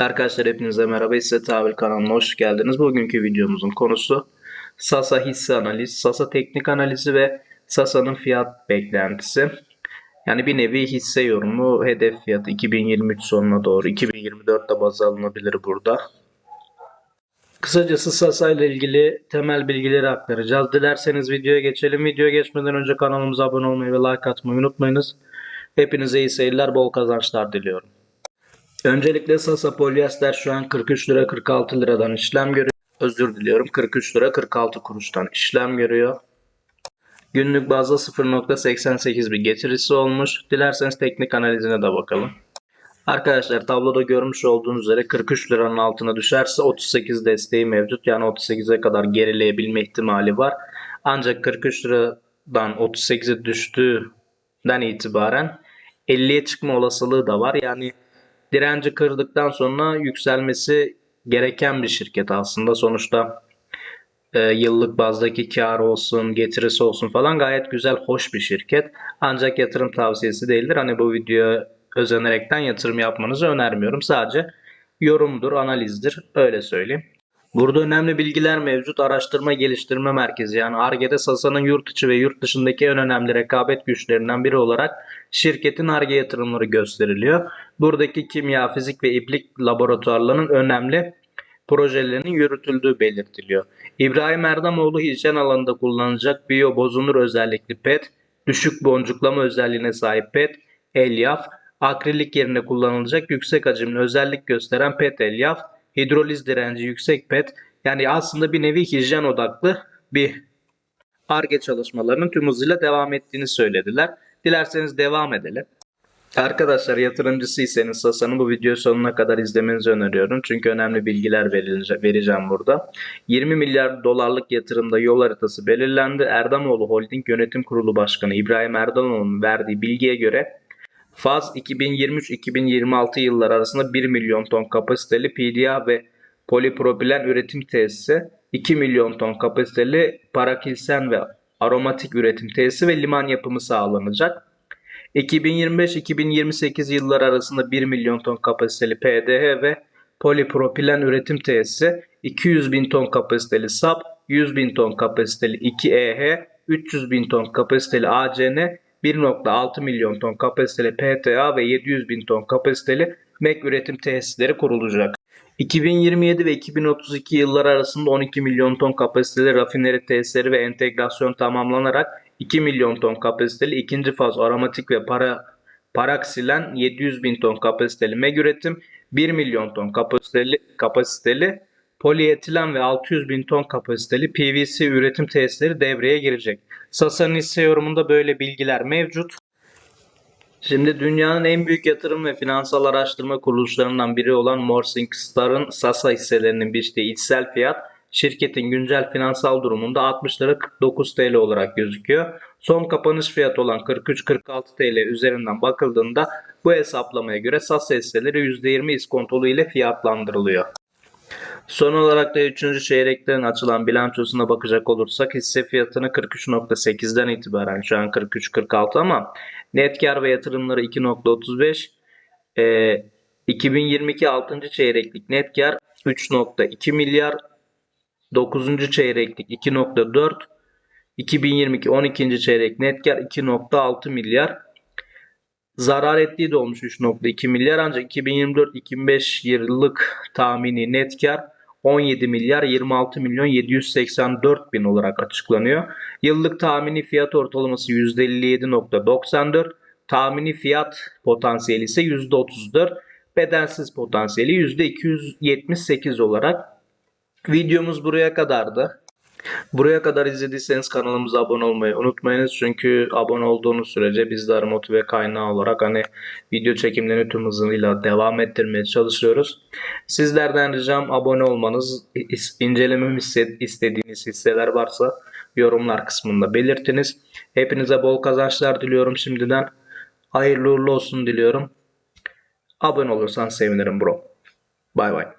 Arkadaşlar hepinize merhaba. Hisse Tahvil kanalına hoş geldiniz. Bugünkü videomuzun konusu Sasa hisse analiz, Sasa teknik analizi ve Sasa'nın fiyat beklentisi. Yani bir nevi hisse yorumu, hedef fiyatı 2023 sonuna doğru 2024'te baz alınabilir burada. Kısacası Sasa ile ilgili temel bilgileri aktaracağız. Dilerseniz videoya geçelim. Videoya geçmeden önce kanalımıza abone olmayı ve like atmayı unutmayınız. Hepinize iyi seyirler, bol kazançlar diliyorum. Öncelikle Sasa polyester şu an 43 lira 46 liradan işlem görüyor. Özür diliyorum 43 lira 46 kuruştan işlem görüyor. Günlük bazda 0.88 bir getirisi olmuş. Dilerseniz teknik analizine de bakalım. Arkadaşlar tabloda görmüş olduğunuz üzere 43 liranın altına düşerse 38 desteği mevcut. Yani 38'e kadar gerileyebilme ihtimali var. Ancak 43 liradan 38'e düştüğünden itibaren 50'ye çıkma olasılığı da var. Yani direnci kırdıktan sonra yükselmesi gereken bir şirket aslında. Sonuçta e, yıllık bazdaki kar olsun, getirisi olsun falan gayet güzel, hoş bir şirket. Ancak yatırım tavsiyesi değildir. Hani bu videoya özenerekten yatırım yapmanızı önermiyorum. Sadece yorumdur, analizdir. Öyle söyleyeyim. Burada önemli bilgiler mevcut. Araştırma Geliştirme Merkezi yani ARGE'de Sasa'nın yurt içi ve yurt dışındaki en önemli rekabet güçlerinden biri olarak şirketin ARGE yatırımları gösteriliyor. Buradaki kimya, fizik ve iplik laboratuvarlarının önemli projelerinin yürütüldüğü belirtiliyor. İbrahim Erdamoğlu hijyen alanında kullanılacak biyo bozunur özellikli PET, düşük boncuklama özelliğine sahip PET, elyaf, akrilik yerine kullanılacak yüksek hacimli özellik gösteren PET elyaf, hidroliz direnci yüksek PET yani aslında bir nevi hijyen odaklı bir ARGE çalışmalarının tüm hızıyla devam ettiğini söylediler. Dilerseniz devam edelim. Arkadaşlar yatırımcısıysanız Sasa'nın bu video sonuna kadar izlemenizi öneriyorum. Çünkü önemli bilgiler vereceğim burada. 20 milyar dolarlık yatırımda yol haritası belirlendi. Erdamoğlu Holding Yönetim Kurulu Başkanı İbrahim Erdamoğlu'nun verdiği bilgiye göre Faz 2023-2026 yılları arasında 1 milyon ton kapasiteli PDA ve polipropilen üretim tesisi, 2 milyon ton kapasiteli parakilsen ve aromatik üretim tesisi ve liman yapımı sağlanacak. 2025-2028 yılları arasında 1 milyon ton kapasiteli PDH ve polipropilen üretim tesisi, 200 bin ton kapasiteli SAP, 100 bin ton kapasiteli 2EH, 300 bin ton kapasiteli ACN, 1.6 milyon ton kapasiteli PTA ve 700 bin ton kapasiteli MEK üretim tesisleri kurulacak. 2027 ve 2032 yılları arasında 12 milyon ton kapasiteli rafineri tesisleri ve entegrasyon tamamlanarak 2 milyon ton kapasiteli ikinci faz aromatik ve para paraksilen 700 bin ton kapasiteli MEG üretim, 1 milyon ton kapasiteli, kapasiteli polietilen ve 600 bin ton kapasiteli PVC üretim tesisleri devreye girecek. Sasa'nın hisse yorumunda böyle bilgiler mevcut. Şimdi dünyanın en büyük yatırım ve finansal araştırma kuruluşlarından biri olan Morningstar'ın Sasa hisselerinin biçtiği içsel fiyat şirketin güncel finansal durumunda 60 lira 49 TL olarak gözüküyor. Son kapanış fiyatı olan 43-46 TL üzerinden bakıldığında bu hesaplamaya göre Sasa hisseleri %20 iskontolu ile fiyatlandırılıyor. Son olarak da 3. çeyreklerin açılan bilançosuna bakacak olursak hisse fiyatını 43.8'den itibaren şu an 43.46 ama net kar ve yatırımları 2.35 e, 2022 6. çeyreklik net kar 3.2 milyar 9. çeyreklik 2.4 2022 12. çeyrek net kar 2.6 milyar zarar ettiği de olmuş 3.2 milyar ancak 2024-2025 yıllık tahmini net kar 17 milyar 26 milyon 784 bin olarak açıklanıyor. Yıllık tahmini fiyat ortalaması %57.94, tahmini fiyat potansiyeli ise %34, bedelsiz potansiyeli %278 olarak. Videomuz buraya kadardı. Buraya kadar izlediyseniz kanalımıza abone olmayı unutmayınız. Çünkü abone olduğunuz sürece bizler motive kaynağı olarak hani video çekimlerini tüm hızıyla devam ettirmeye çalışıyoruz. Sizlerden ricam abone olmanız, incelememi istediğiniz hisseler varsa yorumlar kısmında belirtiniz. Hepinize bol kazançlar diliyorum şimdiden. Hayırlı uğurlu olsun diliyorum. Abone olursan sevinirim bro. Bay bay.